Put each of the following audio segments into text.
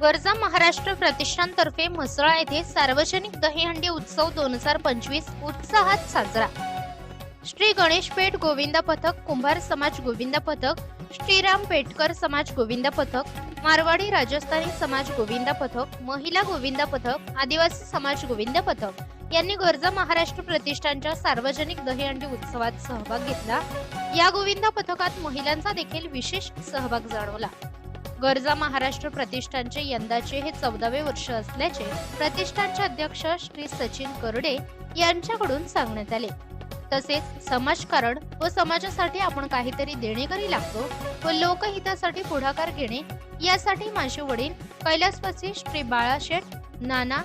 गरजा महाराष्ट्र प्रतिष्ठानतर्फे म्हसळा येथे सार्वजनिक दहीहंडी उत्सव दोन हजार पंचवीस उत्साहात साजरा. श्री गणेश पेठ गोविंदा पथक कुंभार समाज गोविंदा पथक श्रीराम पेटकर समाज गोविंदा पथक मारवाडी राजस्थानी समाज गोविंदा पथक महिला गोविंदा पथक आदिवासी समाज गोविंदा पथक यांनी गरजा महाराष्ट्र प्रतिष्ठानच्या सार्वजनिक दहीहंडी उत्सवात सहभाग घेतला. या गोविंदा पथकात महिलांचा देखील विशेष सहभाग जाणवला. गरजा महाराष्ट्र प्रतिष्ठानचे यंदाचे हे चौदावे वर्ष असल्याचे प्रतिष्ठानचे अध्यक्ष श्री सचिन करडे यांच्याकडून सांगण्यात आले. तसेच समाजकारण व समाजासाठी आपण काहीतरी देणेकरी लागतो व लोकहितासाठी पुढाकार घेणे यासाठी माझे वडील कैलासवासी श्री बाळाशेठ नाना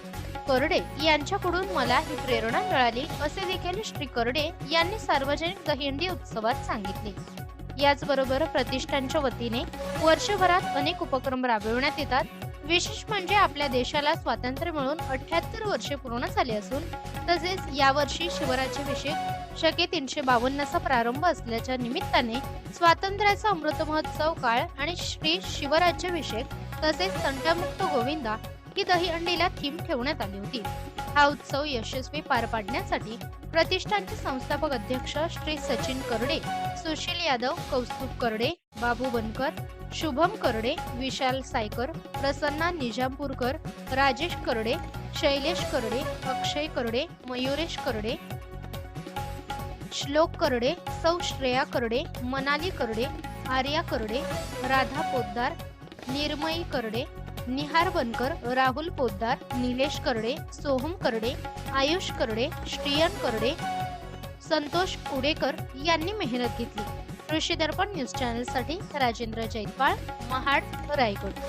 करडे यांच्याकडून मला ही प्रेरणा मिळाली असे देखील श्री करडे यांनी सार्वजनिक दहिंडी उत्सवात सांगितले. याचबरोबर प्रतिष्ठानच्या वतीने वर्षभरात अनेक उपक्रम राबविण्यात येतात. विशेष म्हणजे आपल्या देशाला स्वातंत्र्य मिळून अठ्याहत्तर वर्षे पूर्ण झाले असून तसेच यावर्षी शिवराज्यभिषेक शके तीनशे बावन्नचा प्रारंभ असल्याच्या निमित्ताने स्वातंत्र्याचा अमृत महोत्सव काळ आणि श्री शिवराज्याभिषेक तसेच तंटामुक्त गोविंदा ही दहीहंडीला थीम ठेवण्यात आली होती. हा उत्सव यशस्वी पार पाडण्यासाठी प्रतिष्ठानचे संस्थापक अध्यक्ष श्री सचिन करडे सुशील यादव कौस्तुभ करडे बाबू बनकर शुभम करडे विशाल सायकर प्रसन्ना निजामपूरकर राजेश करडे शैलेश करडे अक्षय करडे मयुरेश करडे श्लोक करडे सौ श्रेया करडे मनाली करडे आर्या करडे राधा पोद्दार निर्मयी करडे निहार बनकर राहुल पोद्दार निलेश करडे सोहम करडे आयुष करडे श्रियन करडे संतोष कुडेकर यांनी मेहनत घेतली. कृषी दर्पण न्यूज चॅनलसाठी राजेंद्र जैतपाळ महाड रायगड.